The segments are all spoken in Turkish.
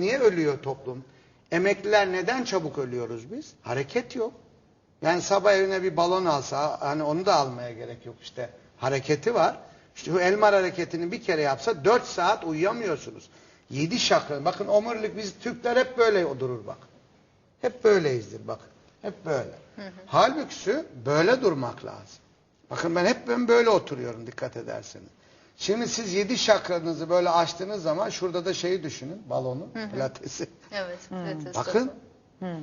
Niye ölüyor toplum? Emekliler neden çabuk ölüyoruz biz? Hareket yok. Yani sabah evine bir balon alsa hani onu da almaya gerek yok işte. Hareketi var. İşte bu Elmar hareketini bir kere yapsa 4 saat uyuyamıyorsunuz. 7 şakra. Bakın omurilik biz Türkler hep böyle durur bak. Hep böyleyizdir bakın. Hep böyle. Halbuki böyle durmak lazım. Bakın ben hep ben böyle oturuyorum dikkat ederseniz. Şimdi siz yedi şakranızı böyle açtığınız zaman şurada da şeyi düşünün balonu, pilatesi. Evet. pilates Bakın topu.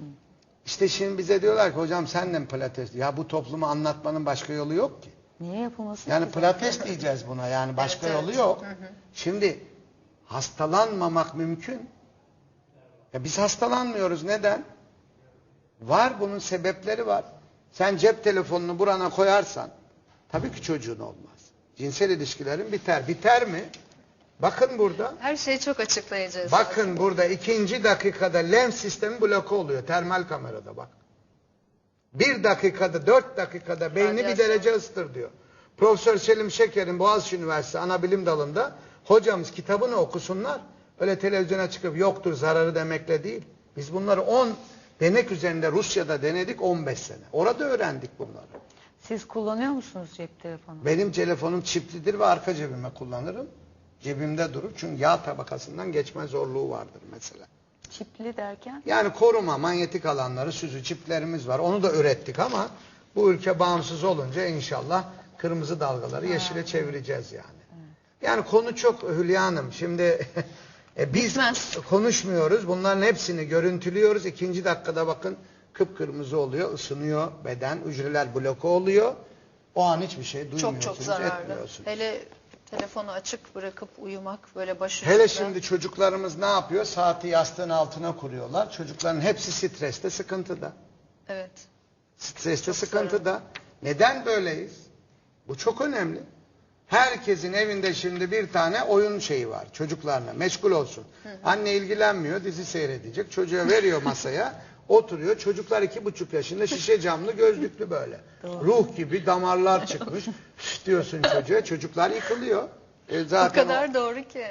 işte şimdi bize diyorlar ki hocam sen de mi pilates? Ya bu toplumu anlatmanın başka yolu yok ki. Niye yapılması? Yani ki? pilates diyeceğiz buna yani başka Evet, yolu evet. yok. Şimdi hastalanmamak mümkün. Ya biz hastalanmıyoruz neden? Var bunun sebepleri var. Sen cep telefonunu burana koyarsan tabii ki çocuğun olmaz. Cinsel ilişkilerin biter. Biter mi? Bakın burada. Her şeyi çok açıklayacağız. Bakın burada ikinci dakikada lens sistemi bloke oluyor. Termal kamerada bak. Bir dakikada, dört dakikada beyni bir Radyasyon. derece ısıtır diyor. Profesör Selim Şeker'in Boğaziçi Üniversitesi Anabilim Dalı'nda hocamız kitabını okusunlar. Öyle televizyona çıkıp yoktur zararı demekle değil. Biz bunları 10 denek üzerinde Rusya'da denedik 15 sene. Orada öğrendik bunları. Siz kullanıyor musunuz cep telefonu? Benim telefonum çiplidir ve arka cebime kullanırım. Cebimde durur çünkü yağ tabakasından geçme zorluğu vardır mesela. Çipli derken? Yani koruma, manyetik alanları, süzü çiplerimiz var. Onu da ürettik ama bu ülke bağımsız olunca inşallah kırmızı dalgaları yeşile çevireceğiz yani. Yani konu çok Hülya Hanım. Şimdi e, biz Bitmez. konuşmuyoruz. Bunların hepsini görüntülüyoruz. İkinci dakikada bakın kıpkırmızı oluyor, ısınıyor beden, hücreler bloke oluyor. O an hiçbir şey Çok duymuyorsunuz, çok zararlı. etmiyorsunuz. Hele telefonu açık bırakıp uyumak böyle başı Hele şimdi çocuklarımız ne yapıyor? Saati yastığın altına kuruyorlar. Çocukların hepsi streste, sıkıntıda. Evet. Streste, sıkıntıda. Neden böyleyiz? Bu çok önemli. Herkesin evinde şimdi bir tane oyun şeyi var çocuklarına meşgul olsun. Anne ilgilenmiyor dizi seyredecek. Çocuğa veriyor masaya oturuyor. Çocuklar iki buçuk yaşında şişe camlı gözlüklü böyle. Ruh gibi damarlar çıkmış. Üf diyorsun çocuğa çocuklar yıkılıyor. E O zaten kadar doğru ki.